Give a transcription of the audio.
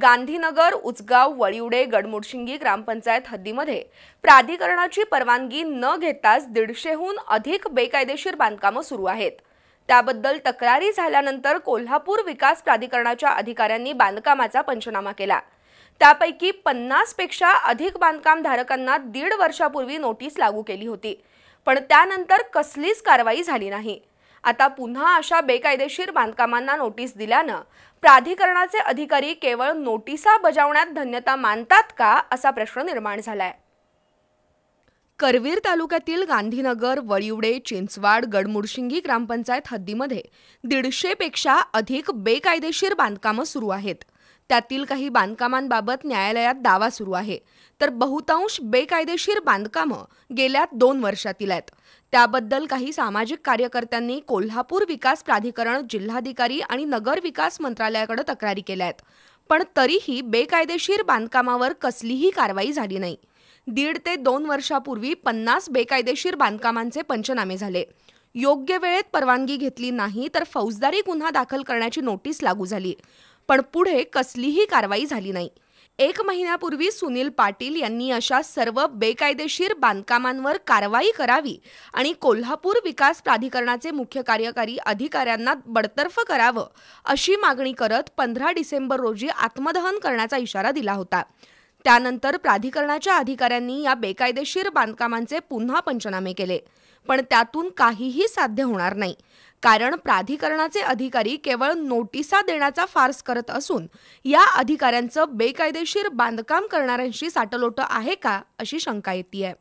गांधीनगर उचगाव वळिवडे गडमुडशिंगी ग्रामपंचायत हद्दीमध्ये प्राधिकरणाची परवानगी न घेताच दीडशेहून अधिक बेकायदेशीर बांधकामं सुरू आहेत. त्याबद्दल तक्रारी झाल्यानंतर कोल्हापूर विकास प्राधिकरणाच्या अधिकाऱ्यांनी बांधकामाचा पंचनामा केला. त्यापैकी पन्नासपेक्षा अधिक बांधकाम धारकांना दीड वर्षापूर्वी नोटीस लागू केली होती. पण त्यानंतर कसलीच कारवाई झाली नाही. आता पुन्हा अशा बेकायदेशीर बांधकामांना नोटीस दिल्यानं प्राधिकरणाचे अधिकारी केवळ नोटिसा बजावण्यात धन्यता मानतात का असा प्रश्न निर्माण झालाय. करवीर तालुक्यातील गांधीनगर वळिवडे चिंचवाड गडमुडशिंगी ग्रामपंचायत हद्दीमध्ये दीडशेपेक्षा अधिक बेकायदेशीर बांधकामं सुरू आहेत. त्यातील काही बांधकामांबाबत न्यायालयात दावा सुरू आहे. तर बहुतांश बेकायदेशीर बांधकामं गेल्या दोन वर्षातील आहेत. त्याबद्दल काही सामाजिक कार्यकर्त्यांनी कोल्हापूर विकास प्राधिकरण जिल्हाधिकारी आणि नगर विकास मंत्रालयाकडे तक्रारी केल्या आहेत. पण तरीही बेकायदेशीर बांधकामावर कसलीही कारवाई झाली नाही. दीड ते दोन वर्षापूर्वी पन्नास बेकायदेशीर बांधकामांचे पंचनामे झाले. योग्य वेळेत परवानगी घेतली नाही तर फौजदारी गुन्हा दाखल करण्याची नोटीस लागू झाली. पण पुढे कसलीही कारवाई झाली नाही. एक महिन्यापूर्वी सुनील पाटील यांनी अशा सर्व बेकायदेशीर बांधकामांवर कारवाई करावी आणि कोल्हापूर विकास प्राधिकरणाचे मुख्य कार्यकारी अधिकाऱ्यांना बडतर्फ करावं अशी मागणी करत पंधरा डिसेंबर रोजी आत्मदहन करण्याचा इशारा दिला होता. त्यानंतर प्राधिकरणाच्या अधिकाऱ्यांनी या बेकायदेशीर बांधकामांचे पुन्हा पंचनामे केले. पण त्यातून काहीही साध्य होणार नाही. कारण प्राधिकरणाचे अधिकारी केवळ नोटिसा देण्याचा फार्स करत असून या अधिकाऱ्यांचं बेकायदेशीर बांधकाम करणाऱ्यांशी साटलोट आहे का अशी शंका येते